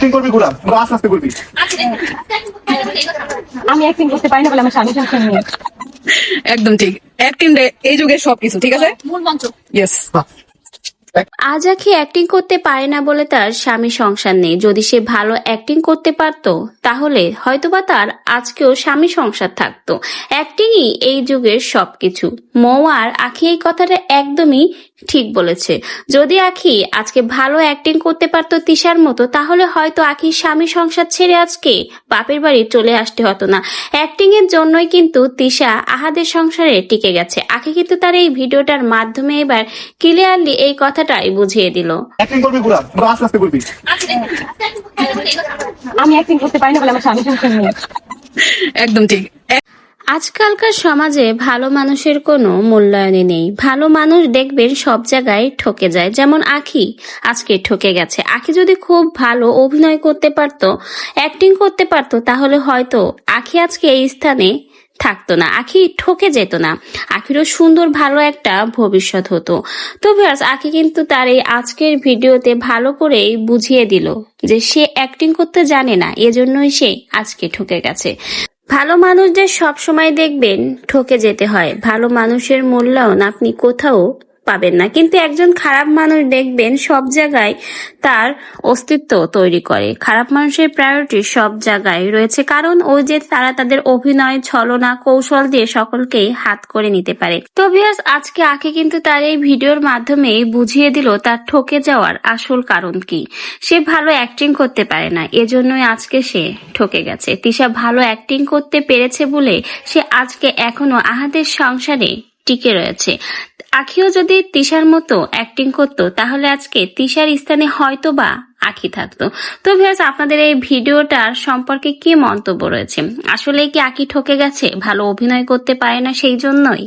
Acting করবি ঘোরা পুরো আস্তে আস্তে করবি। আমি অ্যাক্টিং করতে পারি না বলে আমার স্বামী সংসার নেই। একদম ঠিক। অ্যাক্টিং এই যুগের সবকিছু ঠিক আছে? মূল মন্ত্র। ইয়েস আজ আখি অ্যাক্টিং করতে পারে না বলে তার স্বামী সংসার নেই। যদি সে ভালো অ্যাক্টিং করতে পারত তাহলে হয়তোবা তার আজকেও স্বামী সংসার থাকতো। অ্যাক্টিংই এই যুগের সবকিছু। মৌ আর আখি এই কথাটা একদমই ঠিক বলেছে। যদি আখি আজকে ভালো অ্যাক্টিং করতে পারতো তিশার মতো তাহলে হয়তো আখির স্বামী সংসার ছেড়ে আজকে বাপের বাড়ি চলে আসতে হতো না। অ্যাক্টিং এর জন্যই কিন্তু তিশা আহাদের সংসারে টিকে গেছে। আখি কিন্তু তার এই ভিডিওটার মাধ্যমে এবার ক্লিয়ারলি এই কথাটাই বুঝিয়ে দিল। অ্যাক্টিং করবি পুরো আস্তে আস্তে করবি। আমি অ্যাক্টিং করতে পারি না বলে আমার স্বামী সংসার নেই। একদম ঠিক। আজকালকার সমাজে ভালো মানুষের কোনো মূল্যায়নই নেই। ভালো মানুষ দেখবেন সব জায়গায় ঠকে যায়। যেমন আখি, আজকে ঠকে গেছে। আখি যদি খুব ভালো অভিনয় করতে পারতো অ্যাক্টিং করতে পারতো, তাহলে হয়তো আখি আজকে এই স্থানে থাকতো না। আখি ঠকে যেত না। আখিরও সুন্দর ভালো একটা ভবিষ্যৎ হতো। তো ভিউয়ার্স আখি কিন্তু তার এই আজকের ভিডিওতে ভালো করেই বুঝিয়ে দিল যে সে অ্যাক্টিং করতে জানে না। এজন্যই সে আজকে ঠকে গেছে। ভালো মানুষদের সবসময় দেখবেন ঠকে যেতে হয়। ভালো মানুষের মূল্যায়ন আপনি কোথাও পাবেন না। কিন্তু একজন খারাপ মানুষ দেখবেন সব জায়গায় তার অস্তিত্ব তৈরি করে। খারাপ মানুষের প্রায়োরিটি সব জায়গায় রয়েছে। কারণ ওই যে তারা তাদের অভিনয়, ছলনা, কৌশল দিয়ে সকলকেই হাত করে নিতে পারে। তো ভিউয়ার্স আজকে আঁকে কিন্তু তার এই ভিডিওর মাধ্যমে বুঝিয়ে দিল তার ঠকে যাওয়ার আসল কারণ কি। সে ভালো অ্যাক্টিং করতে পারে না। এজন্যই আজকে সে ঠকে গেছে। তিশা ভালো অ্যাক্টিং করতে পেরেছে বলে সে আজকে এখনও আহাদের সংসারে টিকে রয়েছে। আখিও যদি তিশার মতো অ্যাক্টিং করতো, তাহলে আজকে তিশার স্থানে হয়তো বা আখি থাকতো। তো ভিউয়ার্স আপনাদের এই ভিডিওটার সম্পর্কে কি মন্তব্য রয়েছে? আসলে কি আখি ঠকে গেছে? ভালো অভিনয় করতে পারে না সেই জন্যই?